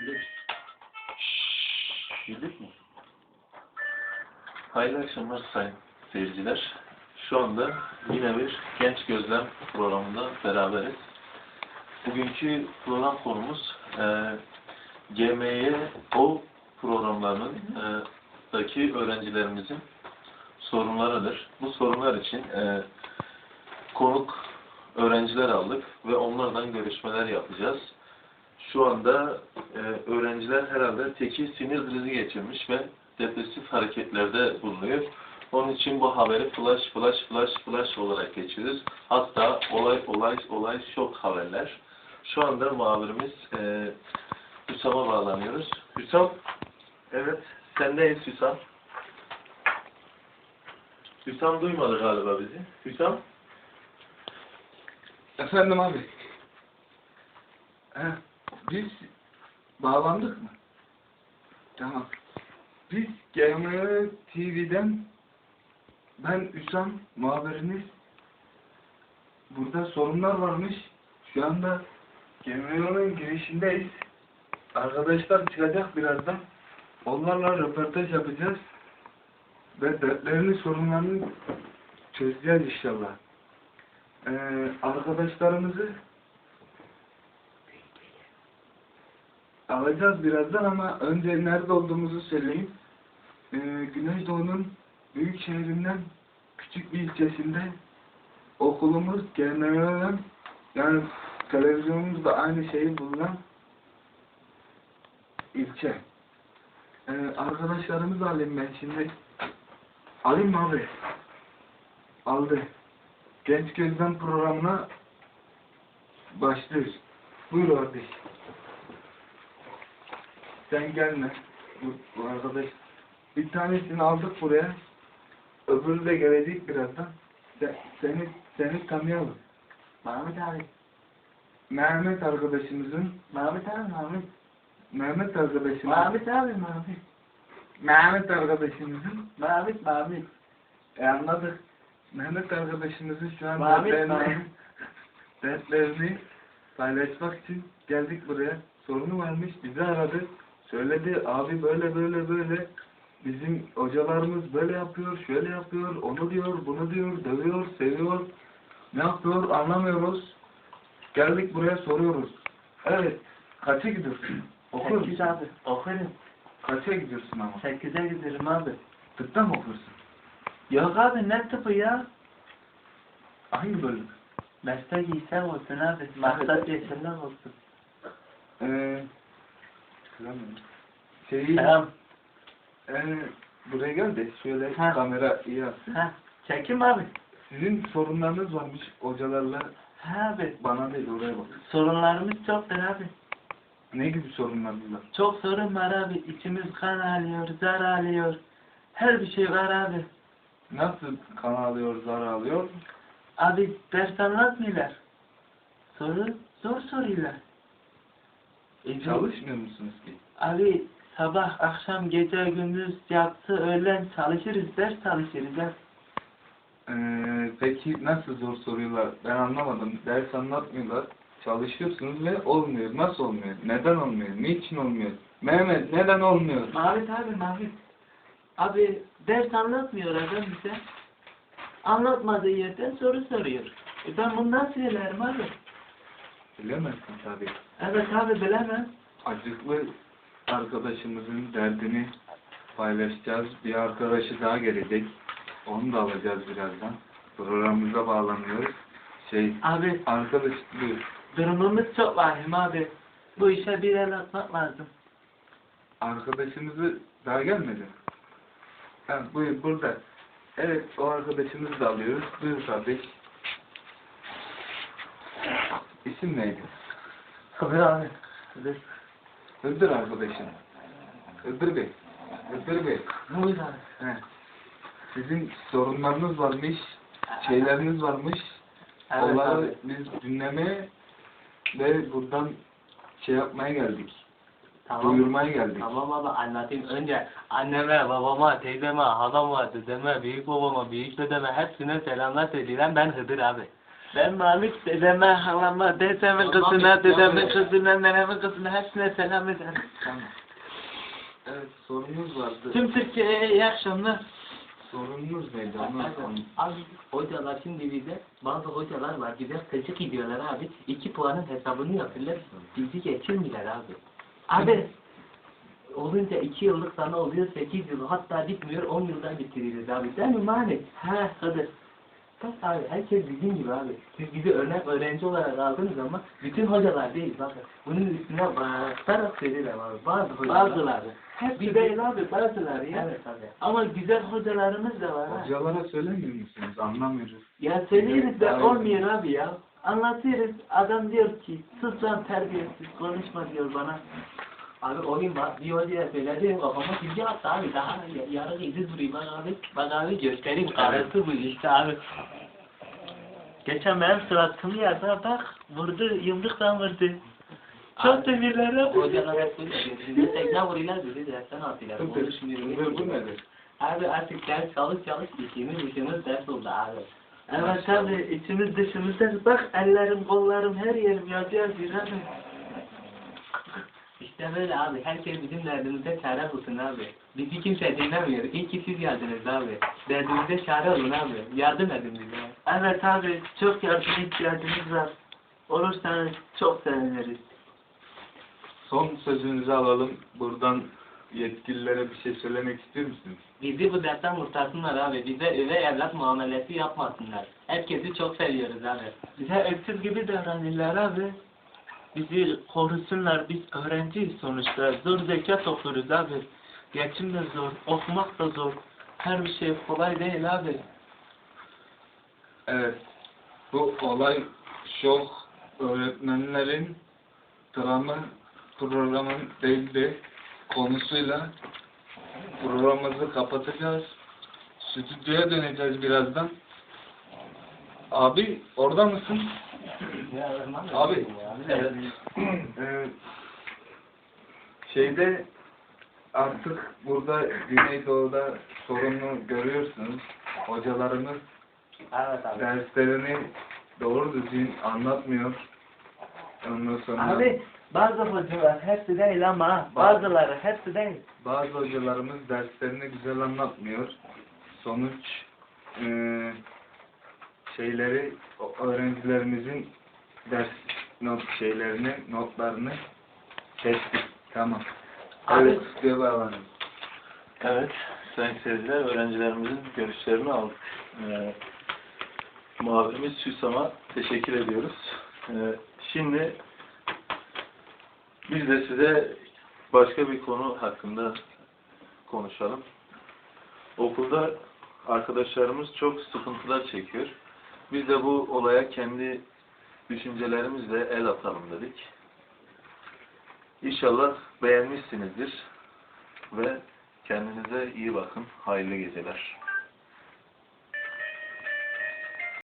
Girdik. Girdik mi? Hayırlı akşamlar sayın seyirciler. Şu anda yine bir Genç Gözlem programında beraberiz. Bugünkü program konumuz e, GMY o programlarının e, daki öğrencilerimizin sorunlarıdır. Bu sorunlar için e, konuk öğrenciler aldık ve onlardan görüşmeler yapacağız. Şu anda e, öğrenciler herhalde teki sinir krizi geçirmiş ve depresif hareketlerde bulunuyor. Onun için bu haberi flash flash flash flash olarak geçiyoruz. Hatta olay olay olay şok haberler. Şu anda muhabirimiz e, Hüsam'a bağlanıyoruz. Hüsam, evet sendeyiz Hüsam. Hüsam duymadı galiba bizi. Hüsam, Efendim abi. He, biz bağlandık mı? Tamam. Biz GMR TV'den ben Üsam muhabiriniz. Burada sorunlar varmış. Şu anda GMR'ın girişindeyiz. Arkadaşlar çıkacak birazdan. Onlarla röportaj yapacağız. Ve dertlerini, sorunlarını çözeceğiz inşallah. Ee, arkadaşlarımızı alacağız birazdan ama önce nerede olduğumuzu söyleyeyim. Ee, Güneydoğu'nun büyük şehrinden küçük bir ilçesinde okulumuz GMÖ'den yani televizyonumuz da aynı şeyi bulunan ilçe. Ee, arkadaşlarımızı alayım ben şimdi. Alayım mı abi? Aldı. Genç Gözlem programına başlıyoruz. Buyur kardeş. Sen gelme. Bu, bu arkadaş. Bir tanesini aldık buraya. Öbürü de gelecek birazdan. Sen, seni, seni tanıyalım. Mahmut abi. Mehmet arkadaşımızın Mahmut abi Mahmut. Mehmet arkadaşımız Mahmut abi Mahmut. Mehmet arkadaşımızın Mahmut Mahmut. e anladık. Mehmet arkadaşımızın şu an Mahmut, dertlerini, dertlerini paylaşmak için geldik buraya. Sorunu varmış, bizi aradı. Söyledi, abi böyle böyle böyle. Bizim hocalarımız böyle yapıyor, şöyle yapıyor, onu diyor, bunu diyor, dövüyor, seviyor. Ne yapıyor anlamıyoruz. Geldik buraya soruyoruz. Evet, kaça gidiyorsun? Okur Sekiz abi. Okurum. Kaça gidiyorsun ama? Sekize giderim abi. Tıpta mı okursun? Yok abi ne tıpı ya? Hangi bölüm? Meslek iyisem olsun abi. Maksat yeşiller olsun. Ee, şeyi, Tamam. ee, buraya gel de şöyle Ha. kamera iyi alsın. Ha. Çekim abi. Sizin sorunlarınız varmış hocalarla. Ha abi. Bana değil oraya bak. Sorunlarımız çoktur abi. Ne gibi sorunlarınız var? Çok sorun var abi. İçimiz kan alıyor, zar alıyor. Her bir şey var abi. Nasıl kan alıyor, zar alıyor? Abi ders anlatmıyorlar. Soru zor soruyorlar. E, çalışmıyor musunuz ki? Abi sabah, akşam, gece, gündüz, yatsı, öğlen çalışırız, ders çalışırız. ha. Ee, peki nasıl zor soruyorlar? Ben anlamadım. Ders anlatmıyorlar. Çalışıyorsunuz ve olmuyor. Nasıl olmuyor? Neden olmuyor? Niçin olmuyor? Mehmet neden olmuyor? Mahmut abi, Mahmut. Abi ders anlatmıyor adam bize. Anlatmadığı yerden soru soruyor. E ben bunu nasıl ilerim abi? Bilemezsin tabii. Evet abi bilemem. acıklı arkadaşımızın derdini paylaşacağız. Bir arkadaşı daha gelecek. Onu da alacağız birazdan. Programımıza bağlanıyoruz. Şey, Abi arkadaş buyur. durumumuz çok vahim abi. Bu işe bir el atmak lazım. Arkadaşımızı daha gelmedi. Ha, buyur burada. Evet, o arkadaşımızı da alıyoruz. Buyur kardeş. İsim neydi? Kabir abi. Kabir. Hıdır arkadaşım. Hıdır Bey. Hıdır Bey. Buyur abi. He. Sizin sorunlarınız varmış, şeyleriniz varmış. Evet Onları abi. biz dinlemeye ve buradan şey yapmaya geldik. Tamam. Duyurmaya geldik. Tamam abi anlatayım. Önce anneme, babama, teyzeme, halama, dedeme, büyük babama, büyük dedeme hepsine selamlar söyleyeyim. Ben Hıdır abi. Ben Mahmut dedeme, halama, dedemin kızına, dedemin kızına, nenemin kızına hepsine selam ederim. Evet sorunuz vardı. Tüm Türkiye'ye iyi akşamlar. Sorununuz neydi? Anlatın. Abi hocalar şimdi bize bazı hocalar var bize gıcık gidiyorlar abi. iki puanın hesabını yapıyorlar. Bizi geçirmiyorlar abi. Abi olunca iki yıllık sana oluyor sekiz yıl hatta bitmiyor on yıldan bitiririz abi. Değil mi mani? He hadi. Bak abi herkes bizim gibi abi. Siz bizi örnek öğrenci olarak aldınız ama bütün hocalar değil bakın. Bunun üstüne basarak söylüyorlar abi. Bazı hocalar. Bazıları. Hepsi değil abi, bazıları ya. Evet abi. Ama güzel hocalarımız da var ha. Hocalara söylemiyor musunuz? Anlamıyoruz. Ya söylüyoruz da Evet. olmuyor abi ya. Anlatıyoruz, adam diyor ki, sus lan terbiyesiz, konuşma diyor bana. Abi o gün bak bir hocaya söyledim kafama silgi attı abi daha yarın izi durayım bak abi bak abi göstereyim karısı bu işte abi. Geçen benim suratımı yerde bak, vurdu, yumrukla vurdu. Çok devirler abi. Hocalar hep böyle diyor. Bizi tekne vuruyorlar bizi dersten atıyorlar. Konuşmuyor. Bu nedir? Abi artık ders çalış çalış işimiz işimiz ders oldu abi. Evet abi, içimiz dışımızda bak ellerim, kollarım, her yerim yazıyor yazıyor abi. İşte böyle abi herkes bizim derdimize çare bulsun abi. Bizi kimse dinlemiyor. İyi ki siz geldiniz abi. Derdimize çare olun abi. Yardım edin bize. Evet abi, çok yardım ihtiyacımız var. Olursanız çok seviniriz. Son sözünüzü alalım. Buradan yetkililere bir şey söylemek istiyor musunuz? Bizi bu dertten kurtarsınlar abi. Bize üvey evlat muamelesi yapmasınlar. Herkesi çok seviyoruz abi. Bize öksüz gibi davranırlar abi. Bizi korusunlar, biz öğrenciyiz sonuçta. Zor zekat okuruz abi. Geçim de zor, okumak da zor. Her bir şey kolay değil abi. Evet. Bu olay şok öğretmenlerin dramı programın değildi konusuyla programımızı kapatacağız. Stüdyoya döneceğiz birazdan. Abi orada mısın? Abi evet. Ee, şeyde artık burada Güneydoğu'da sorunu görüyorsunuz. Hocalarımız Evet abi. derslerini doğru düzgün anlatmıyor. Ondan sonra Abi bazı hocalar hepsi değil ama bazıları hepsi değil. bazı hocalarımız derslerini güzel anlatmıyor. Sonuç şeyleri öğrencilerimizin ders not şeylerini, notlarını kestik. Tamam. Evet, stüdyoya bağlanın. Evet, sayın seyirciler, öğrencilerimizin görüşlerini aldık. Ee, muhabirimiz Süsam'a teşekkür ediyoruz. Ee, şimdi biz de size başka bir konu hakkında konuşalım. Okulda arkadaşlarımız çok sıkıntılar çekiyor. Biz de bu olaya kendi düşüncelerimizle el atalım dedik. İnşallah beğenmişsinizdir ve kendinize iyi bakın. Hayırlı geceler.